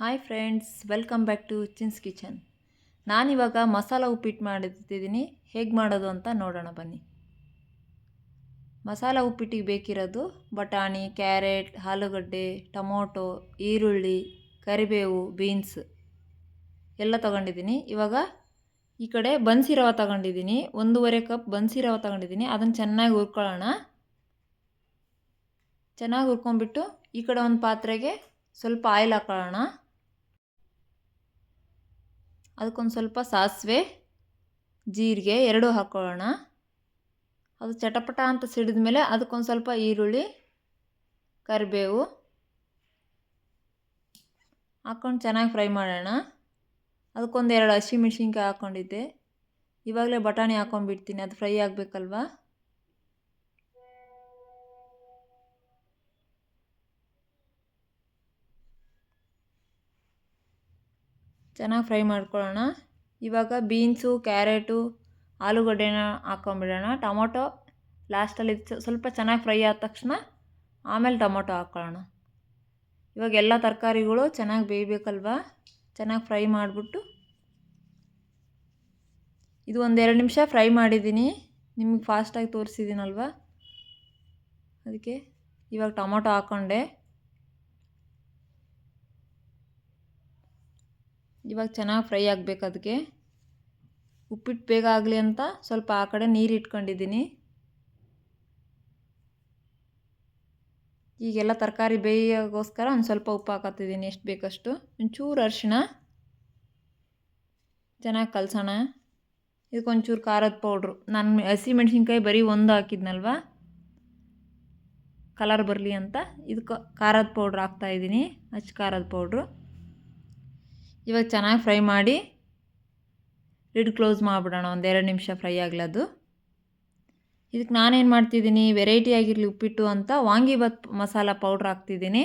Hi friends welcome back to Chin's kitchen ನಾನಿವಾಗ ಮಸಾಲ ಉಪ್ಪಿಟ್ಟು ಮಾಡಿದ್ದೀನಿ ಹೇಗೆ ಮಾಡೋದು ಅಂತ ನೋಡೋಣ ಬನ್ನಿ. ಮಸಾಲ ಉಪ್ಪಿಟ್ಟಿಗೆ ಬೇಕಿರೋದು ಬಟಾಣಿ, ಕ್ಯಾರೆಟ್, ಆಲೂಗಡ್ಡೆ, ಟೊಮೊಟೊ, ಈರುಳ್ಳಿ, ಕರಿಬೇವು, ಬೀನ್ಸ್ ಎಲ್ಲ ತೊಗೊಂಡಿದ್ದೀನಿ. ಇವಾಗ ಈ ಕಡೆ ಬನ್ಸಿ ರವೆ ತಗೊಂಡಿದ್ದೀನಿ. ಒಂದೂವರೆ ಕಪ್ ಬನ್ಸಿ ರವೆ ತಗೊಂಡಿದ್ದೀನಿ. ಅದನ್ನು ಚೆನ್ನಾಗಿ ಹುರ್ಕೊಳ್ಳೋಣ. ಚೆನ್ನಾಗಿ ಹುರ್ಕೊಂಬಿಟ್ಟು ಈ ಕಡೆ ಒಂದು ಪಾತ್ರೆಗೆ ಸ್ವಲ್ಪ ಆಯಿಲ್ ಹಾಕೊಳ್ಳೋಣ. ಅದಕ್ಕೊಂದು ಸ್ವಲ್ಪ ಸಾಸಿವೆ, ಜೀರಿಗೆ ಎರಡೂ ಹಾಕ್ಕೊಳ್ಳೋಣ ಅದು ಚಟಪಟ ಅಂತ ಸಿಡಿದ ಮೇಲೆ ಅದಕ್ಕೊಂದು ಸ್ವಲ್ಪ ಈರುಳ್ಳಿ, ಕರಿಬೇವು ಹಾಕ್ಕೊಂಡು ಚೆನ್ನಾಗಿ ಫ್ರೈ ಮಾಡೋಣ. ಅದಕ್ಕೊಂದು ಎರಡು ಹಸಿಮೆಣ್ಸಿನ್ಕಾಯಿ ಹಾಕ್ಕೊಂಡಿದ್ದೆ ಇವಾಗಲೇ ಬಟಾಣಿ ಹಾಕ್ಕೊಂಡ್ಬಿಡ್ತೀನಿ ಅದು ಫ್ರೈ ಆಗಬೇಕಲ್ವಾ? ಚೆನ್ನಾಗಿ ಫ್ರೈ ಮಾಡ್ಕೊಳ್ಳೋಣ. ಇವಾಗ ಬೀನ್ಸು, ಕ್ಯಾರೆಟು, ಆಲೂಗಡ್ಡೆನ ಹಾಕ್ಕೊಂಬಿಡೋಣ. ಟೊಮೊಟೊ ಲಾಸ್ಟಲ್ಲಿ ಸ್ವಲ್ಪ ಚೆನ್ನಾಗಿ ಫ್ರೈ ಆದ ತಕ್ಷಣ ಆಮೇಲೆ ಟೊಮೊಟೊ ಹಾಕ್ಕೊಳ್ಳೋಣ. ಇವಾಗ ಎಲ್ಲ ತರಕಾರಿಗಳು ಚೆನ್ನಾಗಿ ಬೇಯಬೇಕಲ್ವಾ? ಚೆನ್ನಾಗಿ ಫ್ರೈ ಮಾಡಿಬಿಟ್ಟು. ಇದು ಒಂದೆರಡು ನಿಮಿಷ ಫ್ರೈ ಮಾಡಿದ್ದೀನಿ. ನಿಮಗೆ ಫಾಸ್ಟಾಗಿ ತೋರಿಸಿದ್ದೀನಲ್ವ? ಅದಕ್ಕೆ ಇವಾಗ ಟೊಮೊಟೊ ಹಾಕ್ಕೊಂಡೆ ಇವಾಗ ಚೆನ್ನಾಗಿ ಫ್ರೈ ಆಗಬೇಕು ಅದಕ್ಕೆ ಉಪ್ಪಿಟ್ಟು ಬೇಗ ಆಗಲಿ ಅಂತ ಸ್ವಲ್ಪ ಆ ಕಡೆ ನೀರು ಇಟ್ಕೊಂಡಿದ್ದೀನಿ. ಈಗೆಲ್ಲ ತರಕಾರಿ ಬೇಯೋಗೋಸ್ಕರ ಒಂದು ಸ್ವಲ್ಪ ಉಪ್ಪು ಹಾಕತ್ತಿದ್ದೀನಿ ಎಷ್ಟು ಬೇಕಷ್ಟು. ಒಂಚೂರು ಅರಿಶಿಣ. ಚೆನ್ನಾಗಿ ಕಲಸೋಣ. ಇದಕ್ಕೊಂಚೂರು ಖಾರದ ಪೌಡ್ರು. ನಾನು ಹಸಿ ಮೆಣಸಿನ್ಕಾಯಿ ಬರೀ ಒಂದು ಹಾಕಿದ್ನಲ್ವ? ಕಲರ್ ಬರಲಿ ಅಂತ. ಇದಕ್ಕೆ ಖಾರದ ಪೌಡ್ರ್ ಹಾಕ್ತಾಯಿದ್ದೀನಿ ಹಚ್ಚ ಖಾರದ ಪೌಡ್ರು. ಇವಾಗ ಚೆನ್ನಾಗಿ ಫ್ರೈ ಮಾಡಿ ಲಿಡ್ ಕ್ಲೋಸ್ ಮಾಡಿಬಿಡೋಣ ಒಂದೆರಡು ನಿಮಿಷ ಫ್ರೈ ಆಗಲದು. ಇದಕ್ಕೆ ನಾನೇನು ಮಾಡ್ತಿದ್ದೀನಿ, ವೆರೈಟಿ ಆಗಿರಲಿ ಉಪ್ಪಿಟ್ಟು ಅಂತ ವಾಂಗಿಬಾತ್ ಮಸಾಲ ಪೌಡ್ರ್ ಹಾಕ್ತಿದ್ದೀನಿ.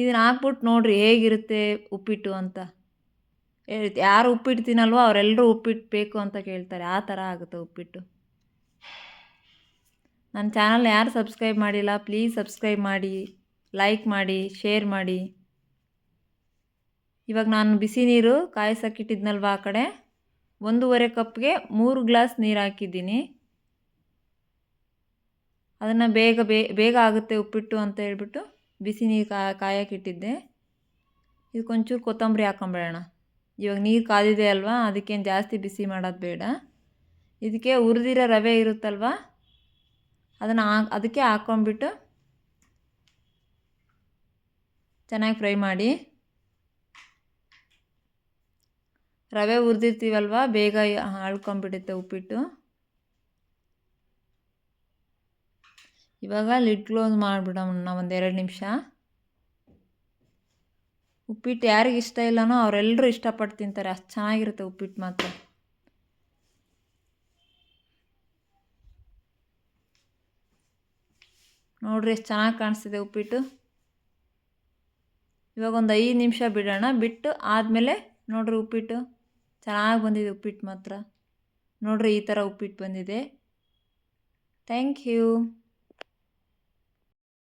ಇದನ್ನು ಹಾಕ್ಬಿಟ್ಟು ನೋಡಿರಿ ಹೇಗಿರುತ್ತೆ ಉಪ್ಪಿಟ್ಟು ಅಂತ. ಯಾರು ಉಪ್ಪಿಟ್ಟು ತಿನ್ನಲ್ವೋ ಅವರೆಲ್ಲರೂ ಉಪ್ಪಿಟ್ಟು ಬೇಕು ಅಂತ ಕೇಳ್ತಾರೆ, ಆ ಥರ ಆಗುತ್ತೆ ಉಪ್ಪಿಟ್ಟು. ನನ್ನ ಚಾನಲ್ ಯಾರು ಸಬ್ಸ್ಕ್ರೈಬ್ ಮಾಡಿಲ್ಲ, ಪ್ಲೀಸ್ ಸಬ್ಸ್ಕ್ರೈಬ್ ಮಾಡಿ, ಲೈಕ್ ಮಾಡಿ, ಶೇರ್ ಮಾಡಿ. ಇವಾಗ ನಾನು ಬಿಸಿ ನೀರು ಕಾಯಿಸೋಕ್ಕಿಟ್ಟಿದ್ನಲ್ವ ಆ ಕಡೆ? ಒಂದೂವರೆ ಕಪ್ಗೆ ಮೂರು ಗ್ಲಾಸ್ ನೀರು ಹಾಕಿದ್ದೀನಿ. ಅದನ್ನು ಬೇಗ ಬೇಗ ಆಗುತ್ತೆ ಉಪ್ಪಿಟ್ಟು ಅಂತ ಹೇಳ್ಬಿಟ್ಟು ಬಿಸಿ ನೀರು ಕಾ ಕಾಯೋಕ್ಕಿಟ್ಟಿದ್ದೆ ಇದಕ್ಕೊಂಚೂರು ಕೊತ್ತಂಬರಿ ಹಾಕೊಂಬೇಡೋಣ. ಇವಾಗ ನೀರು ಕಾದಿದೆ ಅಲ್ವಾ, ಅದಕ್ಕೇನು ಜಾಸ್ತಿ ಬಿಸಿ ಮಾಡೋದು ಬೇಡ. ಇದಕ್ಕೆ ಹುರಿದಿರೋ ರವೆ ಇರುತ್ತಲ್ವ, ಅದನ್ನು ಅದಕ್ಕೆ ಹಾಕ್ಕೊಂಬಿಟ್ಟು ಚೆನ್ನಾಗಿ ಫ್ರೈ ಮಾಡಿ. ರವೆ ಹುರಿದಿರ್ತೀವಲ್ವ? ಬೇಗ ಅಳ್ಕೊಂಬಿಡುತ್ತೆ ಉಪ್ಪಿಟ್ಟು. ಇವಾಗ ಲಿಡ್ ಕ್ಲೋಸ್ ಮಾಡಿಬಿಡೋಣ ಒಂದೆರಡು ನಿಮಿಷ. ಉಪ್ಪಿಟ್ಟು ಯಾರಿಗೆ ಇಷ್ಟ ಇಲ್ಲನೋ ಅವರೆಲ್ಲರೂ ಇಷ್ಟಪಟ್ಟು ತಿಂತಾರೆ. ಅಷ್ಟು ಚೆನ್ನಾಗಿರುತ್ತೆ ಉಪ್ಪಿಟ್ಟು ಮಾತ್ರ. ನೋಡ್ರಿ ಎಷ್ಟು ಚೆನ್ನಾಗಿ ಕಾಣಿಸ್ತಿದೆ ಉಪ್ಪಿಟ್ಟು. ಇವಾಗ ಒಂದು ಐದು ನಿಮಿಷ ಬಿಡೋಣ. ಬಿಟ್ಟು ಆದಮೇಲೆ ನೋಡ್ರಿ ಉಪ್ಪಿಟ್ಟು. ಚೆನ್ನಾಗಿ ಬಂದಿದೆ ಉಪ್ಪಿಟ್ಟು ಮಾತ್ರ. ನೋಡ್ರಿ ಈ ಥರ ಉಪ್ಪಿಟ್ಟು ಬಂದಿದೆ. Thank you